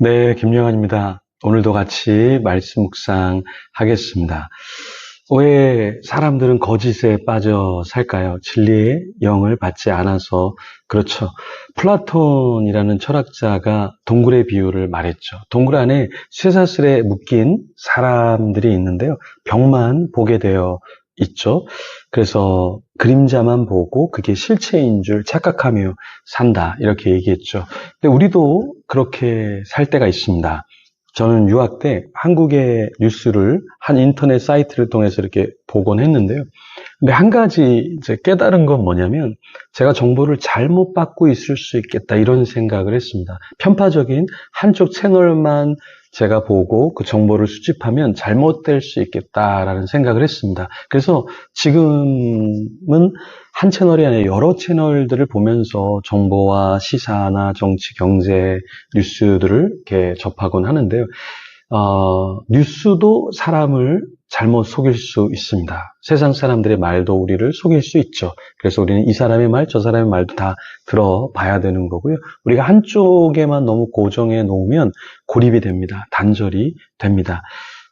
네, 김영환입니다. 오늘도 같이 말씀 묵상 하겠습니다. 왜 사람들은 거짓에 빠져 살까요? 진리의 영을 받지 않아서 그렇죠. 플라톤이라는 철학자가 동굴의 비유를 말했죠. 동굴 안에 쇠사슬에 묶인 사람들이 있는데요. 벽만 보게 되어 있죠. 그래서 그림자만 보고 그게 실체인 줄 착각하며 산다. 이렇게 얘기했죠. 근데 우리도 그렇게 살 때가 있습니다. 저는 유학 때 한국의 뉴스를 한 인터넷 사이트를 통해서 이렇게 보곤 했는데요. 근데 한 가지 이제 깨달은 건 뭐냐면 제가 정보를 잘못 받고 있을 수 있겠다 이런 생각을 했습니다. 편파적인 한쪽 채널만 제가 보고 그 정보를 수집하면 잘못될 수 있겠다라는 생각을 했습니다. 그래서 지금은 한 채널이 아니라 여러 채널들을 보면서 정보와 시사나 정치, 경제, 뉴스들을 이렇게 접하곤 하는데요. 어, 뉴스도 사람을 잘못 속일 수 있습니다. 세상 사람들의 말도 우리를 속일 수 있죠. 그래서 우리는 이 사람의 말, 저 사람의 말도 다 들어봐야 되는 거고요. 우리가 한쪽에만 너무 고정해 놓으면 고립이 됩니다. 단절이 됩니다.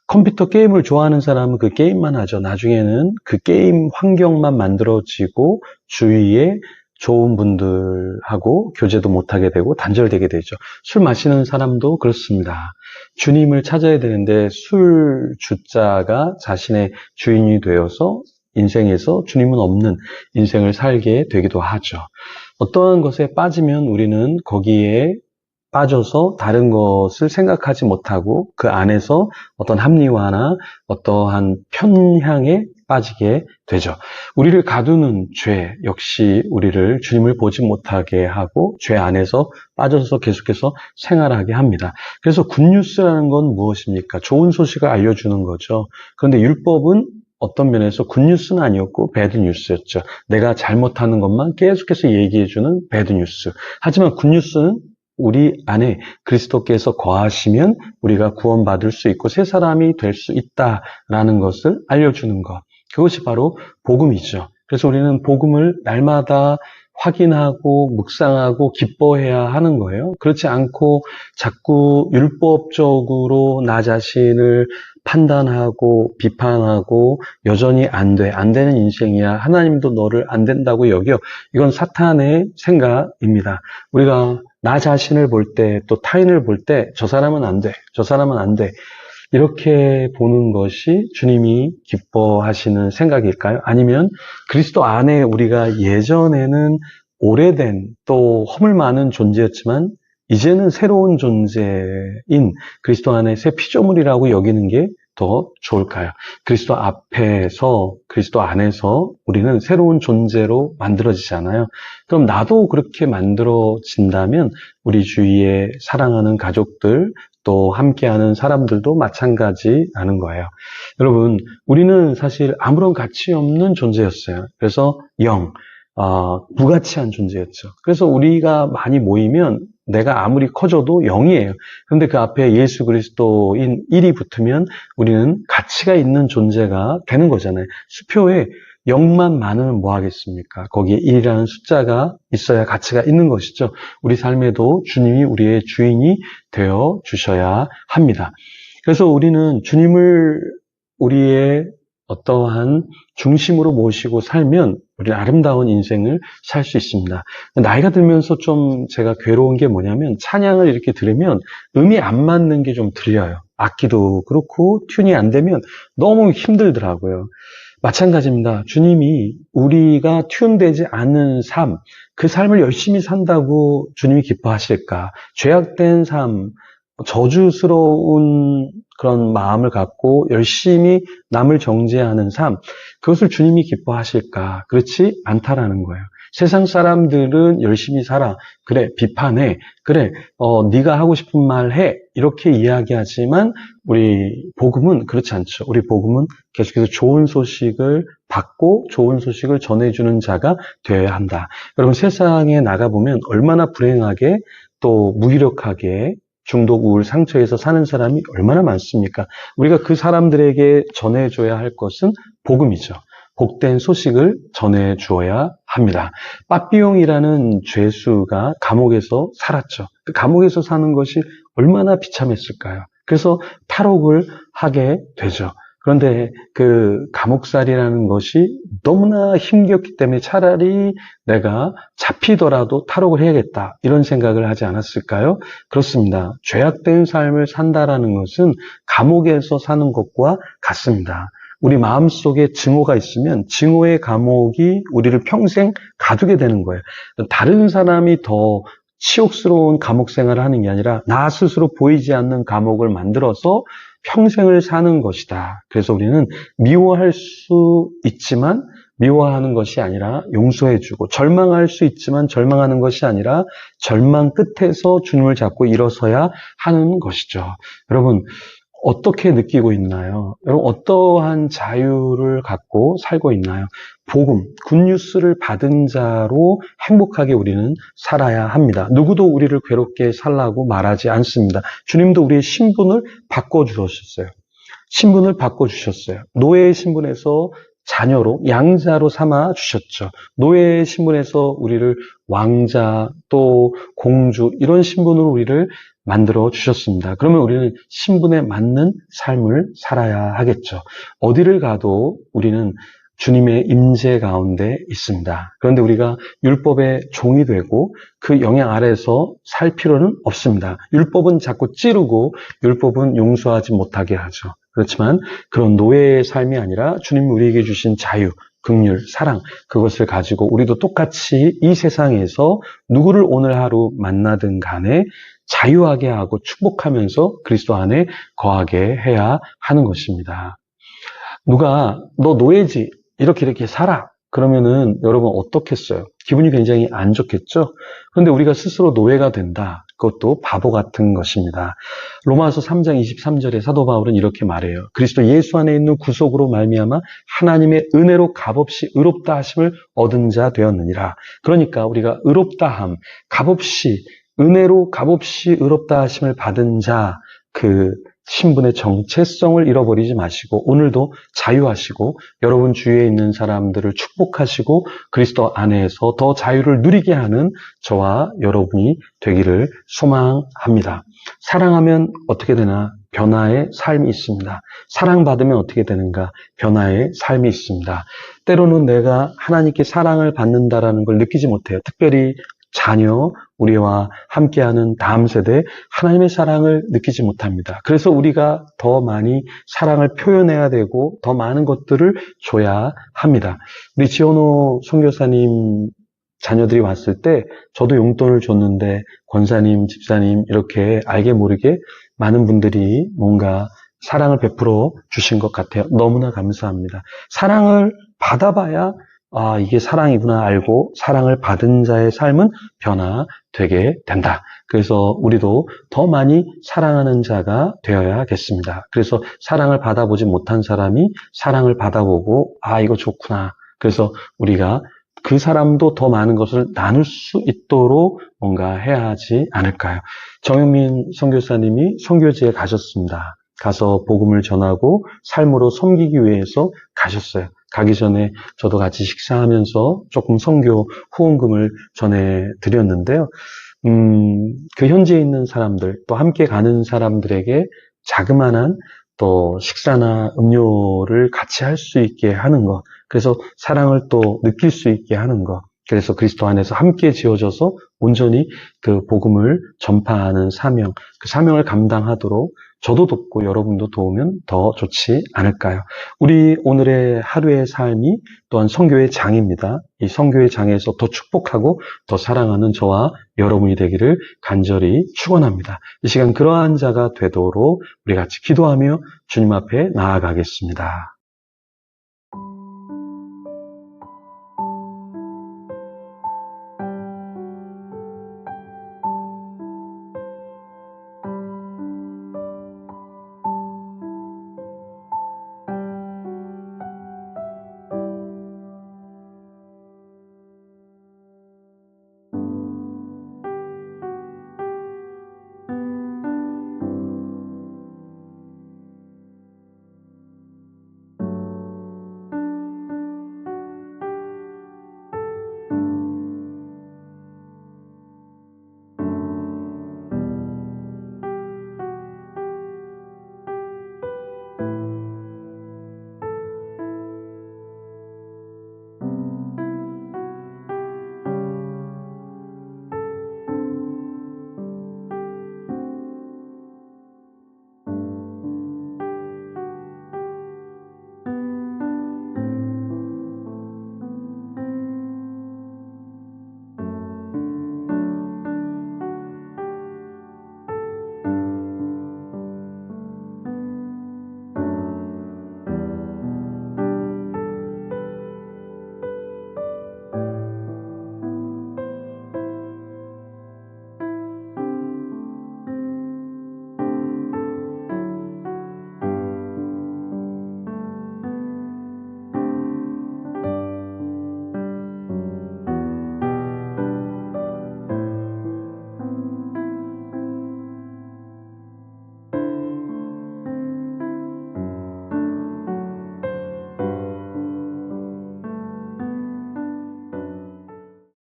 컴퓨터 게임을 좋아하는 사람은 그 게임만 하죠. 나중에는 그 게임 환경만 만들어지고 주위에 좋은 분들하고 교제도 못하게 되고 단절되게 되죠. 술 마시는 사람도 그렇습니다. 주님을 찾아야 되는데 술 주자가 자신의 주인이 되어서 인생에서 주님은 없는 인생을 살게 되기도 하죠. 어떠한 것에 빠지면 우리는 거기에 빠져서 다른 것을 생각하지 못하고 그 안에서 어떤 합리화나 어떠한 편향에 빠지게 되죠. 우리를 가두는 죄 역시 우리를 주님을 보지 못하게 하고 죄 안에서 빠져서 계속해서 생활하게 합니다. 그래서 굿뉴스라는 건 무엇입니까? 좋은 소식을 알려주는 거죠. 그런데 율법은 어떤 면에서 굿뉴스는 아니었고 배드뉴스였죠. 내가 잘못하는 것만 계속해서 얘기해주는 배드뉴스. 하지만 굿뉴스는 우리 안에 그리스도께서 거하시면 우리가 구원받을 수 있고 새 사람이 될 수 있다라는 것을 알려주는 것. 그것이 바로 복음이죠. 그래서 우리는 복음을 날마다 확인하고 묵상하고 기뻐해야 하는 거예요. 그렇지 않고 자꾸 율법적으로 나 자신을 판단하고 비판하고 여전히 안 돼, 안 되는 인생이야. 하나님도 너를 안 된다고 여겨. 이건 사탄의 생각입니다. 우리가 나 자신을 볼 때, 또 타인을 볼 때, 저 사람은 안 돼, 저 사람은 안 돼. 이렇게 보는 것이 주님이 기뻐하시는 생각일까요? 아니면 그리스도 안에 우리가 예전에는 오래된 또 허물 많은 존재였지만 이제는 새로운 존재인 그리스도 안에 새 피조물이라고 여기는 게 더 좋을까요? 그리스도 앞에서, 그리스도 안에서 우리는 새로운 존재로 만들어지잖아요. 그럼 나도 그렇게 만들어진다면 우리 주위에 사랑하는 가족들, 또 함께하는 사람들도 마찬가지라는 거예요. 여러분, 우리는 사실 아무런 가치 없는 존재였어요. 그래서 영, 어, 무가치한 존재였죠. 그래서 우리가 많이 모이면 내가 아무리 커져도 0이에요. 그런데 그 앞에 예수 그리스도인 1이 붙으면 우리는 가치가 있는 존재가 되는 거잖아요. 수표에 0만 많으면 뭐 하겠습니까? 거기에 1이라는 숫자가 있어야 가치가 있는 것이죠. 우리 삶에도 주님이 우리의 주인이 되어 주셔야 합니다. 그래서 우리는 주님을 우리의 어떠한 중심으로 모시고 살면 우리는 아름다운 인생을 살 수 있습니다. 나이가 들면서 좀 제가 괴로운 게 뭐냐면 찬양을 이렇게 들으면 음이 안 맞는 게 좀 들려요. 악기도 그렇고 튠이 안 되면 너무 힘들더라고요. 마찬가지입니다. 주님이 우리가 튠되지 않은 삶, 그 삶을 열심히 산다고 주님이 기뻐하실까? 죄악된 삶, 저주스러운 그런 마음을 갖고 열심히 남을 정죄하는 삶, 그것을 주님이 기뻐하실까? 그렇지 않다라는 거예요. 세상 사람들은 열심히 살아. 그래, 비판해. 그래, 어, 네가 하고 싶은 말 해. 이렇게 이야기하지만 우리 복음은 그렇지 않죠. 우리 복음은 계속해서 좋은 소식을 받고 좋은 소식을 전해주는 자가 되어야 한다. 여러분 세상에 나가보면 얼마나 불행하게 또 무기력하게 중독 우울 상처에서 사는 사람이 얼마나 많습니까? 우리가 그 사람들에게 전해줘야 할 것은 복음이죠. 복된 소식을 전해 주어야 합니다. 빠삐용이라는 죄수가 감옥에서 살았죠. 그 감옥에서 사는 것이 얼마나 비참했을까요? 그래서 탈옥을 하게 되죠. 그런데 그 감옥살이라는 것이 너무나 힘겹기 때문에 차라리 내가 잡히더라도 탈옥을 해야겠다 이런 생각을 하지 않았을까요? 그렇습니다. 죄악된 삶을 산다라는 것은 감옥에서 사는 것과 같습니다. 우리 마음 속에 증오가 있으면 증오의 감옥이 우리를 평생 가두게 되는 거예요. 다른 사람이 더 치욕스러운 감옥 생활을 하는 게 아니라 나 스스로 보이지 않는 감옥을 만들어서 평생을 사는 것이다. 그래서 우리는 미워할 수 있지만 미워하는 것이 아니라 용서해주고 절망할 수 있지만 절망하는 것이 아니라 절망 끝에서 주님을 잡고 일어서야 하는 것이죠. 여러분 어떻게 느끼고 있나요? 여러분 어떠한 자유를 갖고 살고 있나요? 복음, 굿뉴스를 받은 자로 행복하게 우리는 살아야 합니다. 누구도 우리를 괴롭게 살라고 말하지 않습니다. 주님도 우리의 신분을 바꿔주셨어요. 신분을 바꿔주셨어요. 노예의 신분에서 자녀로, 양자로 삼아 주셨죠. 노예의 신분에서 우리를 왕자, 또 공주, 이런 신분으로 우리를 만들어 주셨습니다. 그러면 우리는 신분에 맞는 삶을 살아야 하겠죠. 어디를 가도 우리는 주님의 임재 가운데 있습니다. 그런데 우리가 율법의 종이 되고 그 영향 아래에서 살 필요는 없습니다. 율법은 자꾸 찌르고 율법은 용서하지 못하게 하죠. 그렇지만 그런 노예의 삶이 아니라 주님이 우리에게 주신 자유, 긍휼, 사랑 그것을 가지고 우리도 똑같이 이 세상에서 누구를 오늘 하루 만나든 간에 자유하게 하고 축복하면서 그리스도 안에 거하게 해야 하는 것입니다. 누가 너 노예지 이렇게 이렇게 살아 그러면은 여러분 어떻겠어요? 기분이 굉장히 안 좋겠죠? 그런데 우리가 스스로 노예가 된다. 그것도 바보 같은 것입니다. 로마서 3장 23절에 사도 바울은 이렇게 말해요. 그리스도 예수 안에 있는 구속으로 말미암아 하나님의 은혜로 값없이 의롭다 하심을 얻은 자 되었느니라. 그러니까 우리가 의롭다 함, 값없이 은혜로 값없이 의롭다 하심을 받은 자, 그 신분의 정체성을 잃어버리지 마시고 오늘도 자유하시고 여러분 주위에 있는 사람들을 축복하시고 그리스도 안에서 더 자유를 누리게 하는 저와 여러분이 되기를 소망합니다. 사랑하면 어떻게 되나? 변화의 삶이 있습니다. 사랑받으면 어떻게 되는가? 변화의 삶이 있습니다. 때로는 내가 하나님께 사랑을 받는다라는 걸 느끼지 못해요. 특별히 자녀, 우리와 함께하는 다음 세대 하나님의 사랑을 느끼지 못합니다. 그래서 우리가 더 많이 사랑을 표현해야 되고 더 많은 것들을 줘야 합니다. 우리 지원호 선교사님 자녀들이 왔을 때 저도 용돈을 줬는데 권사님, 집사님 이렇게 알게 모르게 많은 분들이 뭔가 사랑을 베풀어 주신 것 같아요. 너무나 감사합니다. 사랑을 받아봐야 아, 이게 사랑이구나 알고 사랑을 받은 자의 삶은 변화되게 된다. 그래서 우리도 더 많이 사랑하는 자가 되어야겠습니다. 그래서 사랑을 받아보지 못한 사람이 사랑을 받아보고 아, 이거 좋구나. 그래서 우리가 그 사람도 더 많은 것을 나눌 수 있도록 뭔가 해야 하지 않을까요? 정영민 선교사님이 선교지에 가셨습니다. 가서 복음을 전하고 삶으로 섬기기 위해서 가셨어요. 가기 전에 저도 같이 식사하면서 조금 선교 후원금을 전해 드렸는데요. 음, 그 현지에 있는 사람들, 또 함께 가는 사람들에게 자그마한 또 식사나 음료를 같이 할 수 있게 하는 것. 그래서 사랑을 또 느낄 수 있게 하는 것. 그래서 그리스도 안에서 함께 지어져서 온전히 그 복음을 전파하는 사명, 그 사명을 감당하도록 저도 돕고 여러분도 도우면 더 좋지 않을까요? 우리 오늘의 하루의 삶이 또한 성교의 장입니다. 이 성교의 장에서 더 축복하고 더 사랑하는 저와 여러분이 되기를 간절히 축원합니다. 이 시간 그러한 자가 되도록 우리 같이 기도하며 주님 앞에 나아가겠습니다.